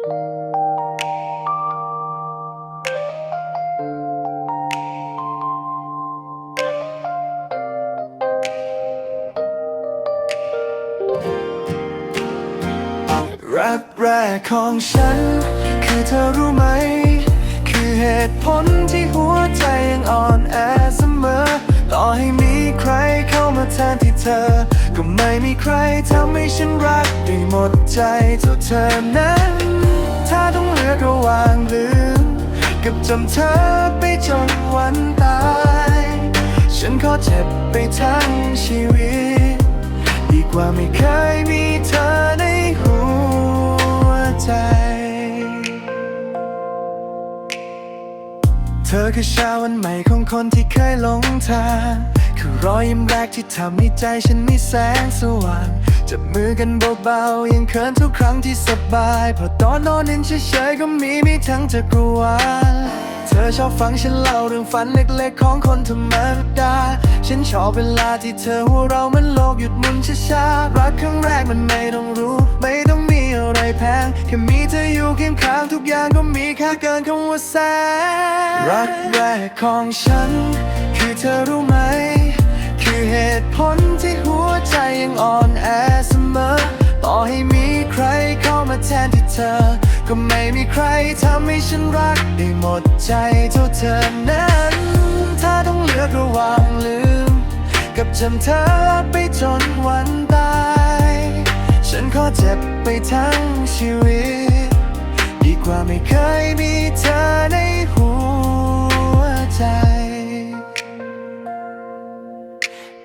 รักแรกของฉัน คือเธอรู้ไหม คือเหตุผลที่หัวใจยังอ่อนแอเสมอ ต่อให้มีใครเข้ามาแทนที่เธอ มีใครทำให้ฉันรักได้หมดใจเท่าเธอนั้น ถ้าต้องเลือกระหว่างลืม กับจำเธอไปจนวันตาย ฉันขอเจ็บไปทั้งชีวิต ดีกว่าไม่เคยมีเธอในหัวใจ เธอคือเช้าวันใหม่ของคนที่เคยหลงทาง รอยยิ้มแรกที่ทำให้ใจฉันมีแสงสว่างจับมือกันเบาๆยังเขินทุกครั้งที่สบายเพราะตอนนอนนั้นเฉยๆก็มีมีทั้งจักรวาลเธอชอบฟังฉันเล่าเรื่องฝันเล็กๆของคนธรรมดา ฉันชอบเวลาที่เธอหัวเราะเหมันโลกหยุดหมุนช้าๆรักครั้งแรกมันไม่ต้องรู้ ไม่ต้องมีอะไรแพงแค่มีเธออยู่เคียงข้างทุกอย่างก็มีค่าเกินคำว่าแสนรักแรกของฉัน คือเธอรู้ไหม เหตุผลที่หัวใจยังอ่อนแอเสมอ ต่อให้มีใครเข้ามาแทนที่เธอ ก็ไม่มีใครทำให้ฉันรักได้หมดใจเท่าเธอนั้น ถ้าต้องเลือกระหว่างลืม กับจำเธอไปจนวันตาย ฉันขอเจ็บไปทั้งชีวิต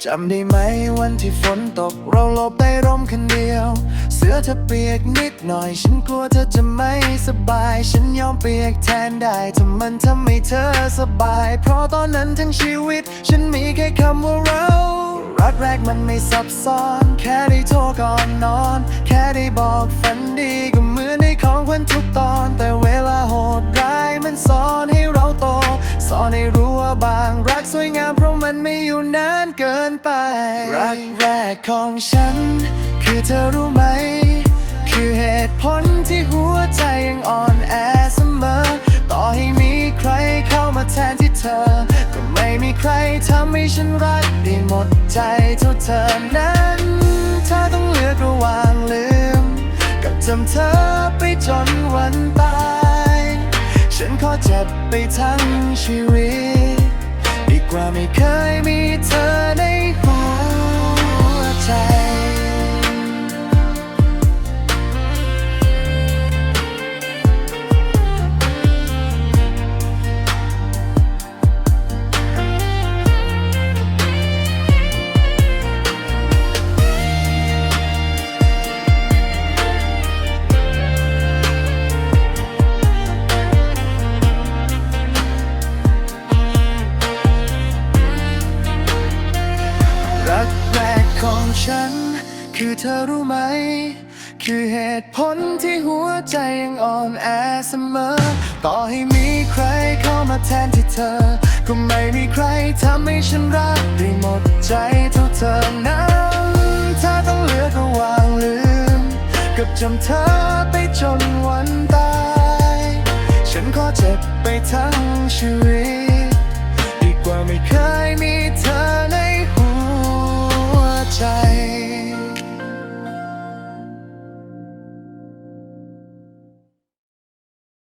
จำได้ไหมวันที่ฝนตกเราหลบได้ร่มคันเดียว เสื้อเธอเปียกนิดหน่อย ฉันกลัวเธอจะไม่สบาย ฉันยอมเปียกแทนได้ถ้ามันทำให้เธอสบาย เพราะตอนนั้นทั้งชีวิต ฉันมีแค่คำว่าเรารักแรกมันไม่ซับซ้อน แค่ได้โทรก่อนนอน แค่ได้บอกฝันดีก็เหมือนได้ของขวัญทุกตอนานเกินไป รักแรกของฉัน คือเธอรู้ไหม คือเหตุผลที่หัวใจยังอ่อนแอเสมอ ต่อให้มีใครเข้ามาแทนที่เธอ ก็ไม่มีใครทำให้ฉันรักได้หมดใจเท่าเธอนั้นถ้าต้องเลือกระหว่างลืม กับจำเธอไปจนวันตาย ฉันขอเจ็บไปทั้งชีวิต ว่าไม่เคยมีเธอใน ฉัน คือเธอรู้ไหม คือเหตุผลที่หัวใจยังอ่อนแอเสมอ ต่อให้มีใครเข้ามาแทนที่เธอ ก็ไม่มีใครทำให้ฉันรักได้หมดใจเท่าเธอนั้นถ้าต้องเลือกระหว่างลืม กับจำเธอไปจนวันตาย ฉันขอเจ็บไปทั้งชีวิต ดี